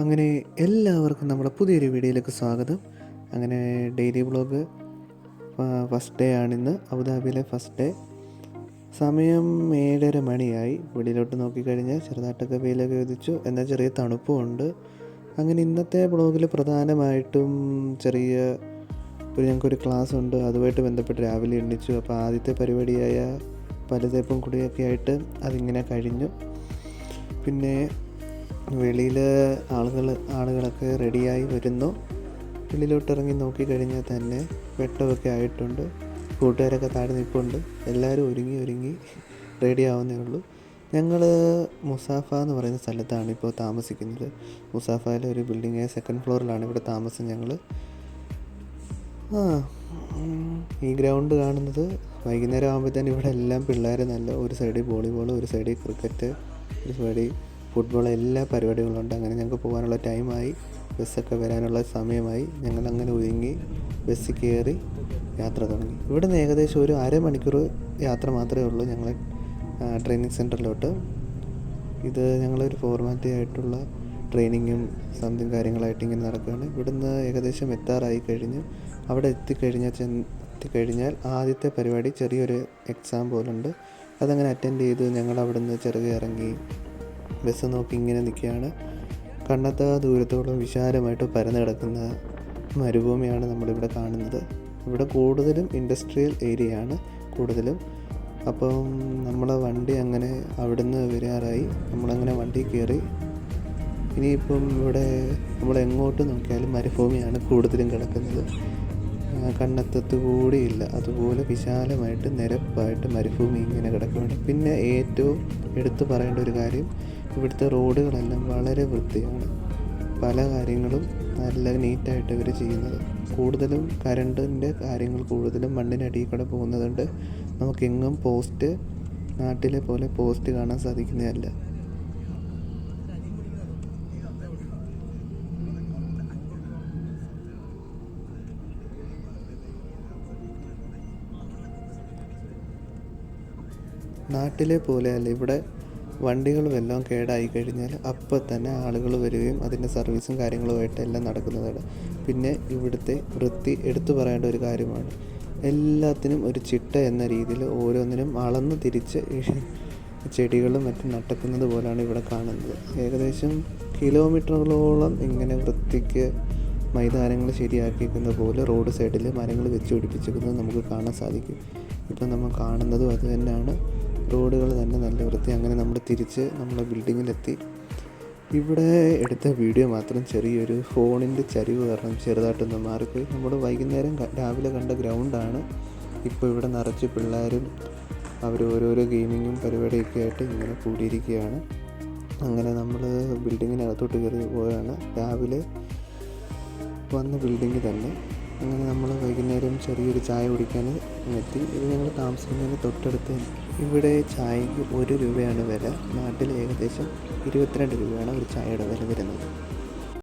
അങ്ങനെ എല്ലാവർക്കും നമ്മുടെ പുതിയൊരു വീഡിയോയിലേക്ക് സ്വാഗതം. അങ്ങനെ ഡെയിലി വ്ളോഗ് ഫസ്റ്റ് ഡേ ആണിന്ന് അബുദാബിയിലെ ഫസ്റ്റ് ഡേ. സമയം ഏഴര മണിയായി. വെളിയിലോട്ട് നോക്കിക്കഴിഞ്ഞാൽ ചെറുതായിട്ടൊക്കെ വെയിലൊക്കെ ഉദിച്ചു. എന്നാൽ ചെറിയ തണുപ്പുമുണ്ട്. അങ്ങനെ ഇന്നത്തെ ബ്ലോഗിൽ പ്രധാനമായിട്ടും ചെറിയ ഒരു ഞങ്ങൾക്കൊരു ക്ലാസ് ഉണ്ട് അതുമായിട്ട് ബന്ധപ്പെട്ട് രാവിലെ എണ്ണിച്ചു അപ്പോൾ ആദ്യത്തെ പരിപാടിയായ പലതേപ്പും കുടിയൊക്കെ ആയിട്ട് അതിങ്ങനെ കഴിഞ്ഞു. പിന്നെ വെളിയിൽ ആളുകൾ ആളുകളൊക്കെ റെഡിയായി വരുന്നു. വെളിയിലോട്ട് ഇറങ്ങി നോക്കിക്കഴിഞ്ഞാൽ തന്നെ വെട്ടമൊക്കെ ആയിട്ടുണ്ട്. കൂട്ടുകാരൊക്കെ താഴെ നിൽപ്പുണ്ട്. എല്ലാവരും ഒരുങ്ങി ഒരുങ്ങി റെഡി ആവുന്നേ ഉള്ളൂ. ഞങ്ങൾ മുസാഫ എന്ന് പറയുന്ന സ്ഥലത്താണ് ഇപ്പോൾ താമസിക്കുന്നത്. മുസാഫയിലെ ഒരു ബിൽഡിങ് സെക്കൻഡ് ഫ്ലോറിലാണ് ഇവിടെ താമസം ഞങ്ങൾ ആ ഈ ഗ്രൗണ്ട് കാണുന്നത് വൈകുന്നേരം ആകുമ്പോഴത്തേനും ഇവിടെ എല്ലാം പിള്ളേർ നല്ല ഒരു സൈഡിൽ വോളിബോൾ ഒരു സൈഡിൽ ക്രിക്കറ്റ് ഒരു സൈഡിൽ ഫുട്ബോൾ എല്ലാ പരിപാടികളുണ്ട് അങ്ങനെ ഞങ്ങൾക്ക് പോകാനുള്ള ടൈമായി ബസ്സൊക്കെ വരാനുള്ള സമയമായി ഞങ്ങൾ അങ്ങനെ ഒരുങ്ങി ബസ്സിൽ കയറി യാത്ര തുടങ്ങി. ഇവിടെ നിന്ന് ഏകദേശം ഒരു അരമണിക്കൂർ യാത്ര മാത്രമേ ഉള്ളൂ ഞങ്ങൾ ട്രെയിനിങ് സെന്ററിലോട്ട് ഇത് ഞങ്ങളൊരു ഫോർമാലിറ്റി ആയിട്ടുള്ള ട്രെയിനിങ്ങും സംതിങ് കാര്യങ്ങളായിട്ട് ഇങ്ങനെ നടക്കുകയാണ്. ഇവിടുന്ന് ഏകദേശം എത്താറായി കഴിഞ്ഞു. അവിടെ എത്തിക്കഴിഞ്ഞാൽ ചെന്ന് എത്തിക്കഴിഞ്ഞാൽ ആദ്യത്തെ പരിപാടി ചെറിയൊരു എക്സാം പോലുണ്ട്. അതങ്ങനെ അറ്റൻഡ് ചെയ്ത് ഞങ്ങൾ അവിടുന്ന് ചെറുകെ ഇറങ്ങി ബസ് നോക്കി ഇങ്ങനെ നിൽക്കുകയാണ്. കണ്ണത്ത ദൂരത്തോളം വിശാലമായിട്ട് പരന്നു കിടക്കുന്ന മരുഭൂമിയാണ് നമ്മളിവിടെ കാണുന്നത്. ഇവിടെ കൂടുതലും ഇൻഡസ്ട്രിയൽ ഏരിയ ആണ് കൂടുതലും. അപ്പം നമ്മളെ വണ്ടി അങ്ങനെ അവിടുന്ന് വരാറായി. നമ്മളങ്ങനെ വണ്ടി കയറി. ഇനിയിപ്പം ഇവിടെ നമ്മൾ എങ്ങോട്ട് നോക്കിയാലും മരുഭൂമിയാണ് കൂടുതലും കിടക്കുന്നത്. ആ, കണ്ണെത്തത്ത് കൂടിയില്ല. അതുപോലെ വിശാലമായിട്ട് നിരപ്പായിട്ട് മരുഭൂമി ഇങ്ങനെ കിടക്കുകയാണ് പിന്നെ ഏറ്റവും എടുത്തു പറയേണ്ട ഒരു കാര്യം ഇവിടുത്തെ റോഡുകളെല്ലാം വളരെ വൃത്തിയാണ്. പല കാര്യങ്ങളും നല്ല നീറ്റായിട്ട് ഇവർ ചെയ്യുന്നത്. കൂടുതലും കരണ്ടിന്റെ കാര്യങ്ങൾ കൂടുതലും മണ്ണിനടിയിൽ കൂടെ പോകുന്നതുകൊണ്ട് നമുക്കെങ്ങും പോസ്റ്റ് നാട്ടിലെ പോലെ പോസ്റ്റ് കാണാൻ സാധിക്കുന്നതല്ല. നാട്ടിലെ പോലെയല്ല ഇവിടെ വണ്ടികൾ വല്ലതും കേടായി കഴിഞ്ഞാൽ അപ്പം തന്നെ ആളുകൾ വരികയും അതിന്റെ സർവീസും കാര്യങ്ങളുമായിട്ട് എല്ലാം നടക്കുന്നതാണ്. പിന്നെ ഇവിടുത്തെ വൃത്തി എടുത്തു പറയേണ്ട ഒരു കാര്യമാണ്. എല്ലാത്തിനും ഒരു ചിട്ട എന്ന രീതിയിൽ ഓരോന്നിനും അളന്ന് തിരിച്ച് ചെടികളും മറ്റും നട്ടക്കുന്നത് പോലാണ് ഇവിടെ കാണുന്നത്. ഏകദേശം കിലോമീറ്ററുകളോളം ഇങ്ങനെ വൃത്തിക്ക് മൈതാനങ്ങൾ ശരിയാക്കിയിരിക്കുന്ന പോലെ റോഡ് സൈഡിൽ മരങ്ങൾ വെച്ച് പിടിപ്പിച്ചിരിക്കുന്നത് നമുക്ക് കാണാൻ സാധിക്കും. ഇപ്പം നമ്മൾ കാണുന്നതും അത് തന്നെയാണ്. റോഡുകൾ തന്നെ നല്ല വൃത്തി. അങ്ങനെ നമ്മൾ തിരിച്ച് നമ്മുടെ ബിൽഡിങ്ങിലെത്തി ഇവിടെ എടുത്ത വീഡിയോ മാത്രം ചെറിയൊരു ഫോണിന്റെ ചരിവ് കാരണം ചെറുതായിട്ടൊന്ന് മാറിപ്പോയി. നമ്മൾ വൈകുന്നേരം രാവിലെ കണ്ട ഗ്രൗണ്ടാണ് ഇപ്പോൾ ഇവിടെ നിറച്ച് പിള്ളേരും അവർ ഓരോരോ ഗെയിമിങ്ങും പരിപാടിയൊക്കെ ആയിട്ട് ഇങ്ങനെ കൂടിയിരിക്കുകയാണ്. അങ്ങനെ നമ്മൾ ബിൽഡിങ്ങിനകത്തോട്ട് കയറി പോവുകയാണ്. രാവിലെ വന്ന ബിൽഡിങ് തന്നെ. അങ്ങനെ നമ്മൾ വൈകുന്നേരം ചെറിയൊരു ചായ കുടിക്കാൻ എത്തി. ഇത് ഞങ്ങൾ താമസിക്കുന്നതിന് തൊട്ടടുത്ത്. ഇവിടെ ചായയ്ക്ക് ഒരു രൂപയാണ് വില. നാട്ടിൽ ഏകദേശം ഇരുപത്തിരണ്ട് രൂപയാണ് ഒരു ചായയുടെ വില വരുന്നത്.